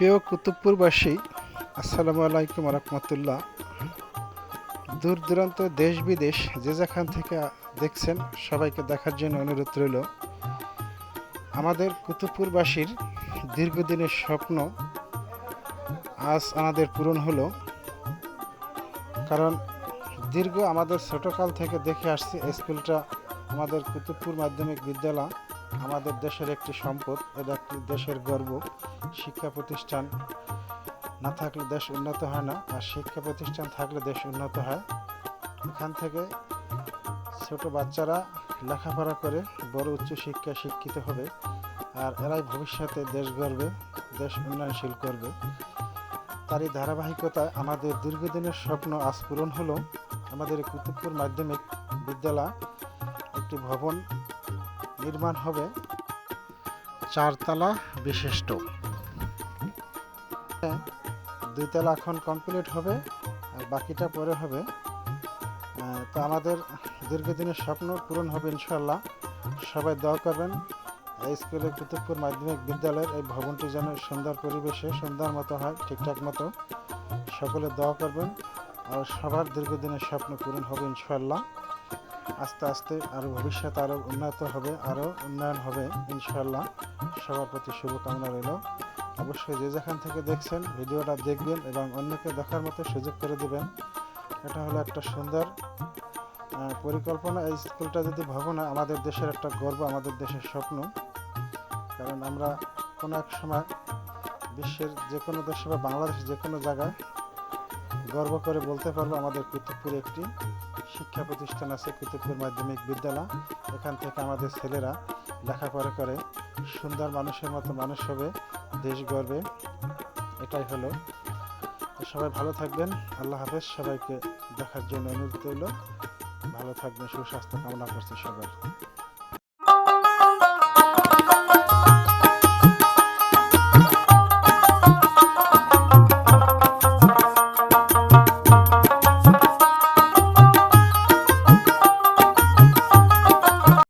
প্রিয় কুতুবপুরবাসী, আসসালামু আলাইকুম রহমতুল্লাহ। দূর দূরান্ত দেশ বিদেশ, যে যেখান থেকে দেখছেন, সবাইকে দেখার জন্য অনুরোধ রইল। আমাদের কুতুবপুরবাসীর দীর্ঘদিনের স্বপ্ন আজ আমাদের পূরণ হলো। কারণ দীর্ঘ আমাদের ছোটকাল থেকে দেখে আসছি স্কুলটা আমাদের কুতুবপুর মাধ্যমিক বিদ্যালয়। আমাদের দেশের একটি সম্পদ, এটা একটি দেশের গর্ব, শিক্ষা প্রতিষ্ঠান। না থাকলে দেশ উন্নত হয় না, আর শিক্ষা প্রতিষ্ঠান থাকলে দেশ উন্নত হয়। এখান থেকে ছোট বাচ্চারা লেখাপড়া করে বড় উচ্চ শিক্ষা শিক্ষিত হবে, আর এরাই ভবিষ্যতে দেশ গর্বে দেশ উন্নয়নশীল করবে। তারই ধারাবাহিকতায় আমাদের দীর্ঘদিনের স্বপ্ন আজ পূরণ হলো আমাদের কুতুবপুর মাধ্যমিক বিদ্যালয়, একটি ভবন নির্মাণ হবে চারতলা বিশিষ্ট। দুইতলা এখন কমপ্লিট হবে, আর বাকিটা পরে হবে। তো আমাদের দীর্ঘদিনের স্বপ্ন পূরণ হবে ইনশাল্লাহ সবাই দোয়া করবেন, এই স্কুলের কুতুবপুর মাধ্যমিক বিদ্যালয়ের এই ভবনটি যেন সুন্দর পরিবেশে, সুন্দর মতো হয়, ঠিকঠাক মতো। সকলে দোয়া করবেন, আর সবার দীর্ঘদিনের স্বপ্ন পূরণ হবে ইনশাল্লাহ আস্তে আস্তে আরও ভবিষ্যৎ আরও উন্নত হবে আরও উন্নয়ন হবে ইনশাল্লাহ সবার প্রতি শুভকামনা রইল। অবশ্যই যে যেখান থেকে দেখছেন ভিডিওটা দেখবেন এবং অন্যকে দেখার মতো সুযোগ করে দেবেন। এটা হলো একটা সুন্দর পরিকল্পনা। এই স্কুলটা যদি ভবন হয়, আমাদের দেশের একটা গর্ব আমাদের দেশের স্বপ্ন। কারণ আমরা কোনো এক সময় বিশ্বের যে কোনো দেশে বা বাংলাদেশের যে কোনো জায়গায় গর্ব করে বলতে পারব আমাদের কুতুবপুরে একটি শিক্ষা প্রতিষ্ঠান আছে কুতুবপুর মাধ্যমিক বিদ্যালয়। এখান থেকে আমাদের ছেলেরা লেখাপড়া করে। সুন্দর মানুষের মতো মানুষ হবে, দেশ গর্বে এটাই হলো। সবাই ভালো থাকবেন। আল্লাহ হাফেজ। সবাইকে দেখার জন্য অনুরোধ রইল। ভালো থাকবেন, সুস্বাস্থ্য কামনা করছে সবার।